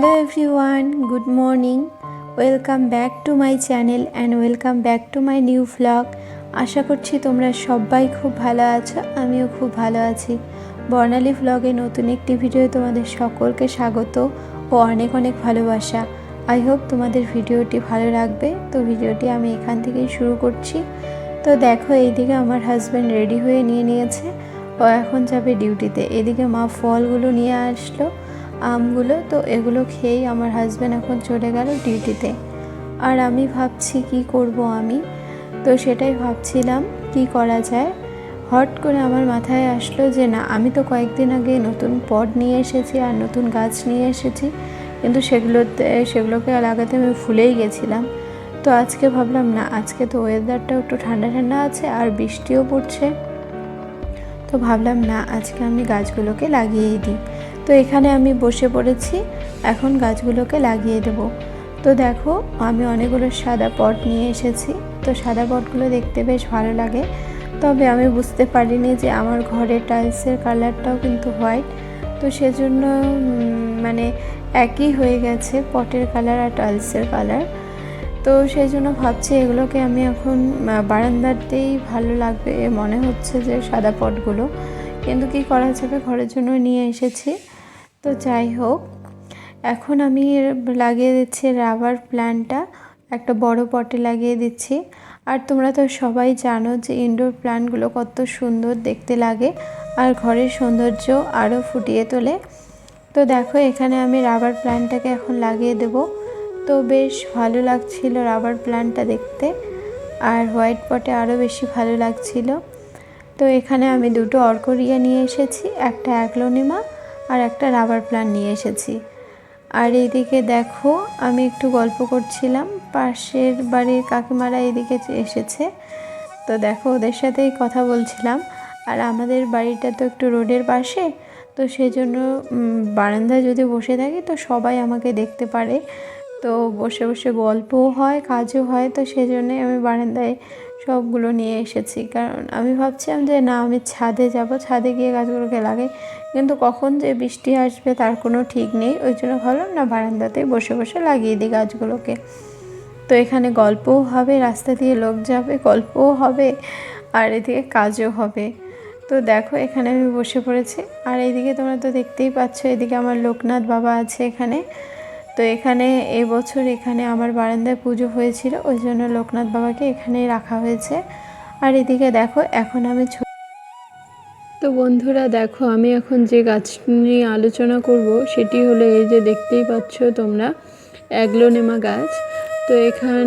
Hello everyone good morning welcome back to my channel and welcome back to my new vlog আশা করছি তোমরা সবাই খুব ভালো আছো, আমিও খুব ভালো আছি। বর্ণালী ভ্লগে নতুন একটি ভিডিও তোমাদের সকলকে স্বাগত ও অনেক অনেক ভালোবাসা। আই হোপ তোমাদের ভিডিওটি ভালো লাগবে। তো ভিডিওটি আমি এখান থেকেই শুরু করছি। তো দেখো, এইদিকে আমার হাজব্যান্ড রেডি হয়ে নিয়ে নিয়েছে। ও এখন যাবে ডিউটিতে এদিকে মা ফলগুলো নিয়ে আসলো। আমগুলো, তো এগুলো খেয়েই আমার হাজব্যান্ড এখন চলে গেল ডিউটিতে আর আমি ভাবছি কি করব আমি? তো সেটাই ভাবছিলাম, কি করা যায়? হট করে আমার মাথায় আসলো যে, না, আমি তো কয়েকদিন আগে নতুন পট নিয়ে এসেছি আর নতুন গাছ নিয়ে এসেছি। কিন্তু সেগুলোতে, সেগুলোকে লাগাতে আমি ভুলেই গেছিলাম। তো আজকে ভাবলাম, না, আজকে তো ওয়েদারটাও একটু ঠান্ডা ঠান্ডা আছে আর বৃষ্টিও পড়ছে। তো ভাবলাম, না, আজকে আমি গাছগুলোকে লাগিয়েই দিই। তো এখানে আমি বসে পড়েছি। এখন গাছগুলোকে লাগিয়ে দেব। তো দেখো, আমি অনেকগুলো সাদা পট নিয়ে এসেছি। তো সাদা পটগুলো দেখতে বেশ ভালো লাগে। তবে আমি বুঝতে পারিনি যে আমার ঘরের টাইলসের কালারটাও কিন্তু হোয়াইট তো সেজন্য মানে একই হয়ে গেছে পটের কালার আর টাইলসের কালার তো সেই জন্য ভাবছি এগুলোকে আমি এখন বারান্দাতেই ভালো লাগবে। মনে হচ্ছে যে সাদা পটগুলো। কিন্তু কি করা যাবে? ঘরের জন্য নিয়ে এসেছি। তো যাই হোক, এখন আমি লাগিয়ে দিচ্ছি রাবার প্ল্যান্টটা একটা বড় পটে লাগিয়ে দিচ্ছি। আর তোমরা তো সবাই জানো যে ইনডোর প্ল্যান্টগুলো কত সুন্দর দেখতে লাগে আর ঘরের সৌন্দর্য আরও ফুটিয়ে তোলে। তো দেখো, এখানে আমি রাবার প্ল্যান্টটাকে এখন লাগিয়ে দেব। তো বেশ ভালো লাগছিল রাবার প্ল্যান্টটা দেখতে। আর হোয়াইট পটে আরও বেশি ভালো লাগছিল। তো এখানে আমি দুটো অর্করিয়া নিয়ে এসেছি, একটা অ্যাগ্লোনিমা আর একটা রাবার প্ল্যান্ট নিয়ে এসেছি। আর এইদিকে দেখো, আমি একটু গল্প করছিলাম। পাশের বাড়ির কাকিমারা এদিকে এসেছে। তো দেখো, ওদের সাথেই কথা বলছিলাম। আর আমাদের বাড়িটা তো একটু রোডের পাশে, তো সেজন্য বারান্দায় যদি বসে থাকি, তো সবাই আমাকে দেখতে পারে। তো বসে বসে গল্পও হয়, কাজও হয়, তো সেজন্যই আমি বারান্দায় সবগুলো নিয়ে এসেছি। কারণ আমি ভাবছিলাম যে, না, আমি ছাদে যাব। ছাদে গিয়ে গাছগুলোকে লাগাই। কিন্তু কখন যে বৃষ্টি আসবে তার কোনো ঠিক নেই। ওই জন্য ভাবলাম, না, বারান্দাতেই বসে বসে লাগিয়ে দিই গাছগুলোকে। তো এখানে গল্পও হবে, রাস্তা দিয়ে লোক যাবে, গল্পও হবে, আর এদিকে কাজও হবে। তো দেখো, এখানে আমি বসে পড়েছি। আর এইদিকে তোমরা তো দেখতেই পাচ্ছ, এদিকে আমার লোকনাথ বাবা আছে এখানে। তো এখানে এবছর এখানে আমার বারান্দায় পুজো হয়েছিল, ওই জন্য লোকনাথ বাবাকে এখানেই রাখা হয়েছে। আর এদিকে দেখো, এখন আমি তো বন্ধুরা দেখো, আমি এখন যে গাছ নিয়ে আলোচনা করব, সেটি হলো এই যে দেখতেই পাচ্ছ তোমরা, অ্যাগ্লোনেমা গাছ। তো এখান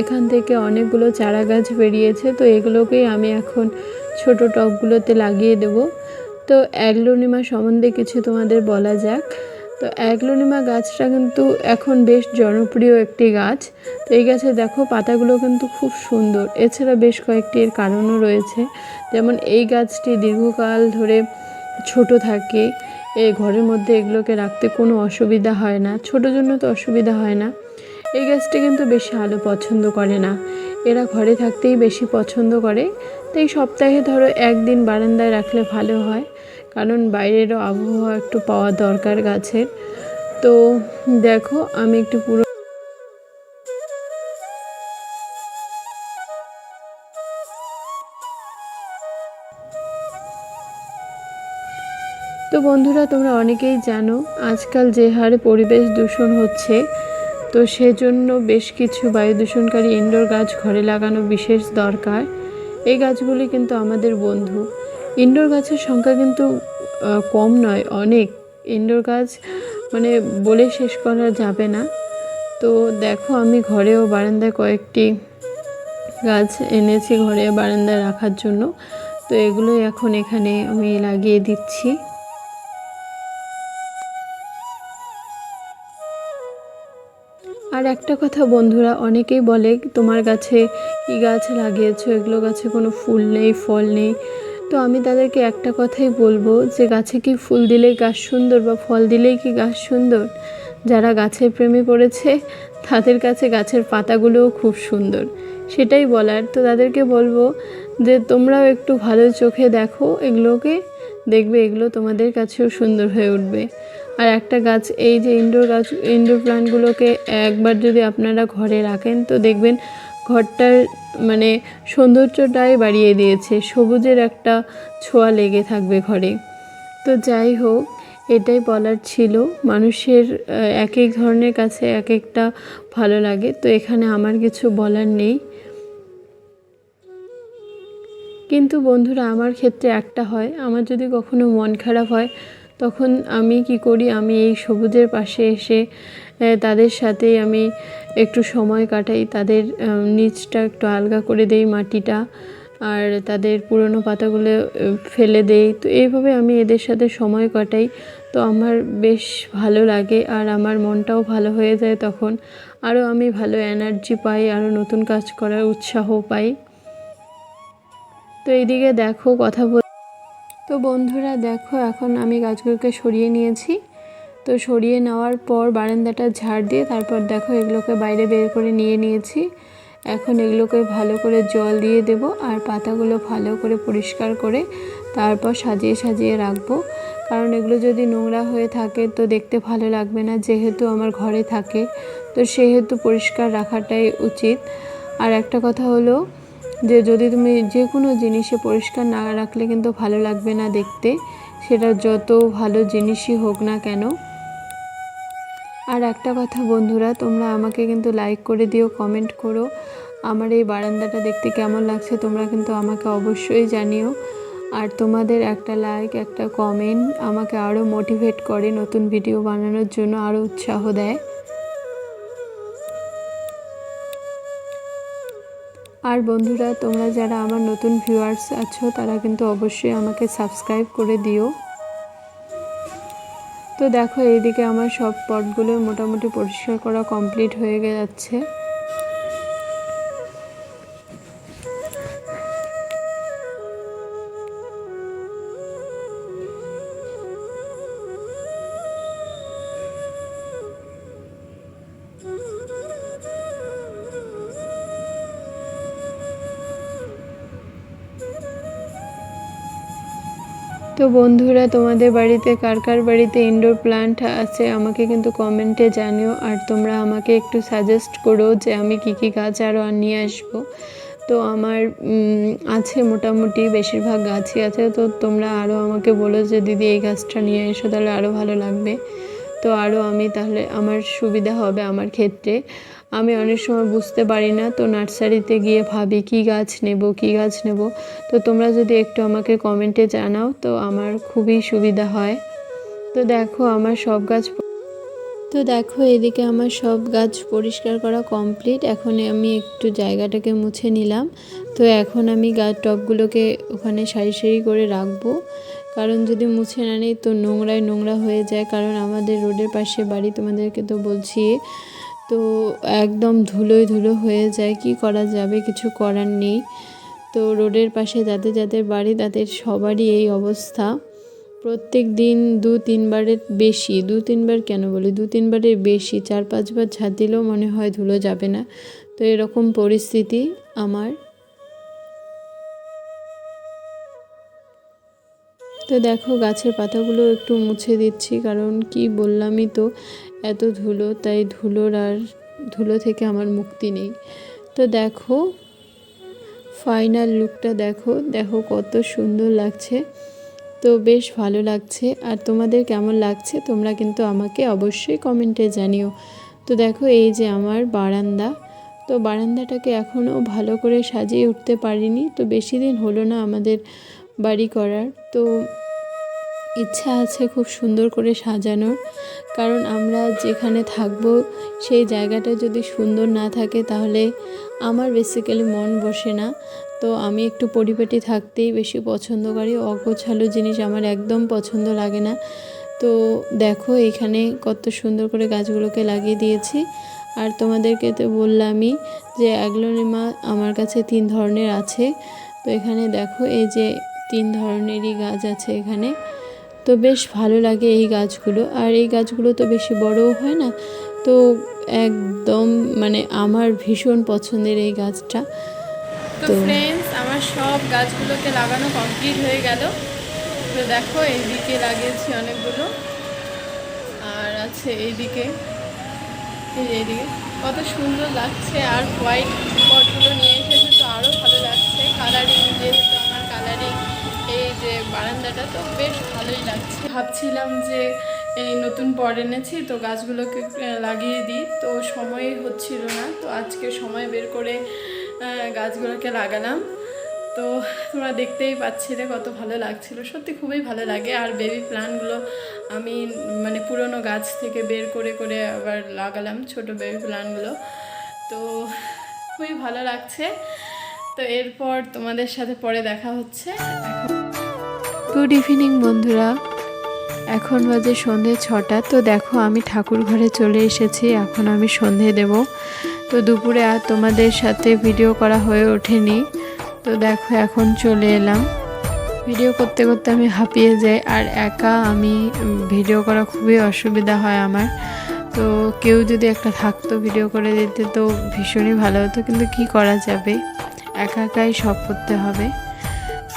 এখান থেকে অনেকগুলো চারা গাছ বেরিয়েছে, তো এগুলোকেই আমি এখন ছোট টবগুলোতে লাগিয়ে দেব। তো অ্যাগ্লোনিমা সম্বন্ধে কিছু তোমাদের বলা যাক। তো অ্যাগ্লোনিমা গাছটা কিন্তু এখন বেশ জনপ্রিয় একটি গাছ। তো এই গাছে দেখো পাতাগুলো কিন্তু খুব সুন্দর। এছাড়া বেশ কয়েকটি এর কারণও রয়েছে। যেমন এই গাছটি দীর্ঘকাল ধরে ছোট থাকে। এই ঘরের মধ্যে এগুলোকে রাখতে কোনো অসুবিধা হয় না। ছোটোর জন্য তো অসুবিধা হয় না। এই গাছটি কিন্তু বেশি আলো পছন্দ করে না। এরা ঘরে থাকতেই বেশি পছন্দ করে। তাই সপ্তাহে ধরো একদিন বারান্দায় রাখলে ভালো হয়। কারণ বাইরেরও আবহাওয়া একটু পাওয়া দরকার গাছের। তো দেখো, আমি একটু পুরো তো বন্ধুরা, তোমরা অনেকেই জানো, আজকাল যে হারে পরিবেশ দূষণ হচ্ছে, তো সেজন্য বেশ কিছু বায়ু দূষণকারী ইনডোর গাছ ঘরে লাগানো বিশেষ দরকার। এই গাছগুলি কিন্তু আমাদের বন্ধু। ইনডোর গাছের সংখ্যা কিন্তু কম নয়, অনেক। ইনডোর গাছ মানে বলে শেষ করা যাবে না। তো দেখো, আমি ঘরেও বারান্দায় কয়েকটি গাছ এনেছি ঘরে বারান্দায় রাখার জন্য। তো এগুলোই এখন এখানে আমি লাগিয়ে দিচ্ছি। আর একটা কথা বন্ধুরা, অনেকেই বলে, তোমার গাছে কী গাছ লাগিয়েছো? এগুলো গাছে কোনো ফুল নেই, ফল নেই। তো আমি তাদেরকে একটা কথাই বলব যে গাছে কি ফুল দিলেই গাছ সুন্দর বা ফল দিলেই কি গাছ সুন্দর? যারা গাছের প্রেমে পড়েছে, তাদের কাছে গাছের পাতাগুলোও খুব সুন্দর। সেটাই বলার। তো তাদেরকে বলব যে তোমরাও একটু ভালো চোখে দেখো এগুলোকে, দেখবে এগুলো তোমাদের কাছেও সুন্দর হয়ে উঠবে। আর একটা গাছ, এই যে ইনডোর গাছ ইনডোর প্লান্টগুলোকে একবার যদি আপনারা ঘরে রাখেন, তো দেখবেন ঘরটার মানে সৌন্দর্যটাই বাড়িয়ে দিয়েছে। সবুজের একটা ছোঁয়া লেগে থাকবে ঘরে। তো যাই হোক, এটাই বলার ছিল। মানুষের এক এক ধরনের কাছে এক একটা ভালো লাগে। তো এখানে আমার কিছু বলার নেই। কিন্তু বন্ধুরা, আমার ক্ষেত্রে একটা হয়। আমার যদি কখনো মন খারাপ হয় তখন আমি কি করি? আমি এই সবুজের পাশে এসে তাদের সাথেই আমি একটু সময় কাটাই। তাদের নিচটা একটু আলগা করে দেই মাটিটা আর তাদের পুরনো পাতাগুলো ফেলে দেই। তো এইভাবে আমি এদের সাথে সময় কাটাই। তো আমার বেশ ভালো লাগে আর আমার মনটাও ভালো হয়ে যায় তখন। আরও আমি ভালো এনার্জি পাই, আরও নতুন কাজ করার উৎসাহ পাই। তো এইদিকে দেখো, কথা বল তো বন্ধুরা দেখো, এখন আমি গাছগুলোকে সরিয়ে নিয়েছি। তো সরিয়ে নেওয়ার পর বারান্দাটা ঝাড় দিয়ে তারপর দেখো এগুলোকে বাইরে বের করে নিয়ে নিয়েছি। এখন এগুলোকে ভালো করে জল দিয়ে দেব আর পাতাগুলো ভালো করে পরিষ্কার করে তারপর সাজিয়ে সাজিয়ে রাখব। কারণ এগুলো যদি নোংরা হয়ে থাকে তো দেখতে ভালো লাগবে না যেহেতু আমার ঘরে থাকে। তো সেহেতু পরিষ্কার রাখাটাই উচিত। আর একটা কথা হলো যে যদি তুমি যে কোনো জিনিসে পরিষ্কার না রাখলে কিন্তু ভালো লাগবে না দেখতে। সেটা যত ভালো জিনিসই হোক না কেন। আর একটা কথা বন্ধুরা, তোমরা আমাকে কিন্তু লাইক করে দিও কমেন্ট করো। আমার এই বারান্দাটা দেখতে কেমন লাগছে তোমরা কিন্তু আমাকে অবশ্যই জানিও। আর তোমাদের একটা লাইক একটা কমেন্ট আমাকে আরও মোটিভেট করে নতুন ভিডিও বানানোর জন্য আরও উৎসাহ দেয়। আর বন্ধুরা, তোমরা যারা আমার নতুন ভিউয়ার্স আছো, তারা কিন্তু অবশ্যই আমাকে সাবস্ক্রাইব করে দিও। তো দেখো, এইদিকে আমার সব পটগুলো মোটামুটি পরিষ্কার করা কমপ্লিট হয়ে যাচ্ছে তো বন্ধুরা, তোমাদের বাড়িতে কার কার বাড়িতে ইনডোর প্লান্ট আছে আমাকে কিন্তু কমেন্টে জানিও। আর তোমরা আমাকে একটু সাজেস্ট করো যে আমি কি কি গাছ আরও নিয়ে আসব। তো আমার আছে মোটামুটি বেশিরভাগ গাছই আছে। তো তোমরা আরও আমাকে বলো যে দিদি এই গাছটা নিয়ে এসো, তাহলে আরও ভালো লাগবে। তো আরও আমি তাহলে, আমার সুবিধা হবে আমার ক্ষেত্রে। আমি অনেক সময় বুঝতে পারি না, তো নার্সারিতে গিয়ে ভাবি কী গাছ নেব, কী গাছ নেব। তো তোমরা যদি একটু আমাকে কমেন্টে জানাও, তো আমার খুবই সুবিধা হয়। তো দেখো, আমার সব গাছ তো দেখো, এদিকে আমার সব গাছ পরিষ্কার করা কমপ্লিট এখন আমি একটু জায়গাটাকে মুছে নিলাম। তো এখন আমি গাছ টবগুলোকে ওখানে সারি সারি করে রাখব। কারণ যদি মুছে না নিই, তো নোংরায় নোংরা হয়ে যায়। কারণ আমাদের রোডের পাশে বাড়ি তোমাদেরকে তো বলছি। তো একদম ধুলোয় ধুলো হয়ে যায়, কি করা যাবে? কিছু করার নেই। তো রোডের পাশে যাদের যাদের বাড়ি, তাদের সবারই এই অবস্থা। প্রত্যেক দিন দু তিনবারের বেশি। দু তিনবার কেন বলি? দু তিনবারের বেশি। চার পাঁচবার ঝাঁট দিলেও মনে হয় ধুলো যাবে না। তো এরকম পরিস্থিতি আমার। তো দেখো, গাছের পাতাগুলো একটু মুছে দিচ্ছি, কারণ কি বললামই তো এত ধুলো, তাই ধুলোর আর, ধুলো থেকে আমার মুক্তি নেই। তো দেখো ফাইনাল লুকটা দেখো দেখো কত সুন্দর লাগছে। তো বেশ ভালো লাগছে। আর তোমাদের কেমন লাগছে, তোমরা কিন্তু আমাকে অবশ্যই কমেন্টে জানিও। তো দেখো এই যে আমার বারান্দা। তো বারান্দাটাকে এখনও ভালো করে সাজিয়ে উঠতে পারিনি। তো বেশি দিন হলো না আমাদের বাড়ি করার। তো ইচ্ছা আছে খুব সুন্দর করে সাজানোর। কারণ আমরা যেখানে থাকব, সেই জায়গাটা যদি সুন্দর না থাকে, তাহলে আমার বেসিক্যালি মন বসে না। তো আমি একটু পরিপাটি থাকতেই বেশি পছন্দ করি। অগোছালো জিনিস আমার একদম পছন্দ লাগে না। তো দেখো, এখানে কত সুন্দর করে গাছগুলোকে লাগিয়ে দিয়েছি। আর তোমাদেরকে তো বললামই যে অ্যাগ্লোনিমা আমার কাছে তিন ধরনের আছে। তো এখানে দেখো, এই যে তিন ধরনেরই গাছ আছে এখানে। তো বেশ ভালো লাগে এই গাছগুলো। আর এই গাছগুলো তো বেশি বড়ও হয় না। তো একদম মানে আমার ভীষণ পছন্দের এই গাছটা। তো ফ্রেন্ডস আমার সব গাছগুলোকে লাগানো কমপ্লিট হয়ে গেল। তো দেখো এইদিকে লাগিয়েছি অনেকগুলো। আর আছে এইদিকে। এইদিকে। কত সুন্দর লাগছে। আর হোয়াইট পটগুলো নিয়ে এসেছে তো আরও ভালো লাগছে। কালারিং যেহেতু বারান্দাটা তো বেশ ভালোই লাগছে। ভাবছিলাম যে এই নতুন পট এনেছি, তো গাছগুলোকে লাগিয়ে দিই। তো সময় হচ্ছিল না, তো আজকে সময় বের করে গাছগুলোকে লাগালাম। তো তোমরা দেখতেই পাচ্ছিলে কত ভালো লাগছিল। সত্যি খুবই ভালো লাগে। আর বেবি প্লান্টগুলো আমি মানে পুরনো গাছ থেকে বের করে করে আবার লাগালাম ছোট বেবি প্লান্টগুলো তো খুবই ভালো লাগছে। তো এরপর তোমাদের সাথে পরে দেখা হচ্ছে। গুড ইভিনিং, বন্ধুরা। এখন বাজে সন্ধে ছটা, তো দেখো আমি ঠাকুর ঘরে চলে এসেছি, এখন আমি সন্ধে দেব। তো দুপুরে আর তোমাদের সাথে ভিডিও করা হয়ে ওঠেনি। তো দেখো, এখন চলে এলাম। ভিডিও করতে করতে আমি হাঁপিয়ে যাই, আর একা আমি ভিডিও করা খুবই অসুবিধা হয় আমার। তো কেউ যদি একটা থাকতো ভিডিও করে দিতে, তো ভীষণই ভালো হতো, কিন্তু কি করা যাবে? একা একাই সব করতে হবে।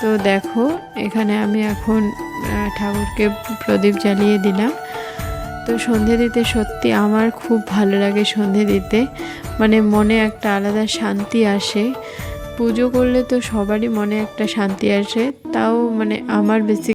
তো দেখো, এখানে আমি এখন ঠাকুরকে প্রদীপ জ্বালিয়ে দিলাম। তো সন্ধে দিতে সত্যি আমার খুব ভালো লাগে সন্ধে দিতে। মানে মনে একটা আলাদা শান্তি আসে। পুজো করলে তো সবারই মনে একটা শান্তি আসে। তাও মানে আমার বেশি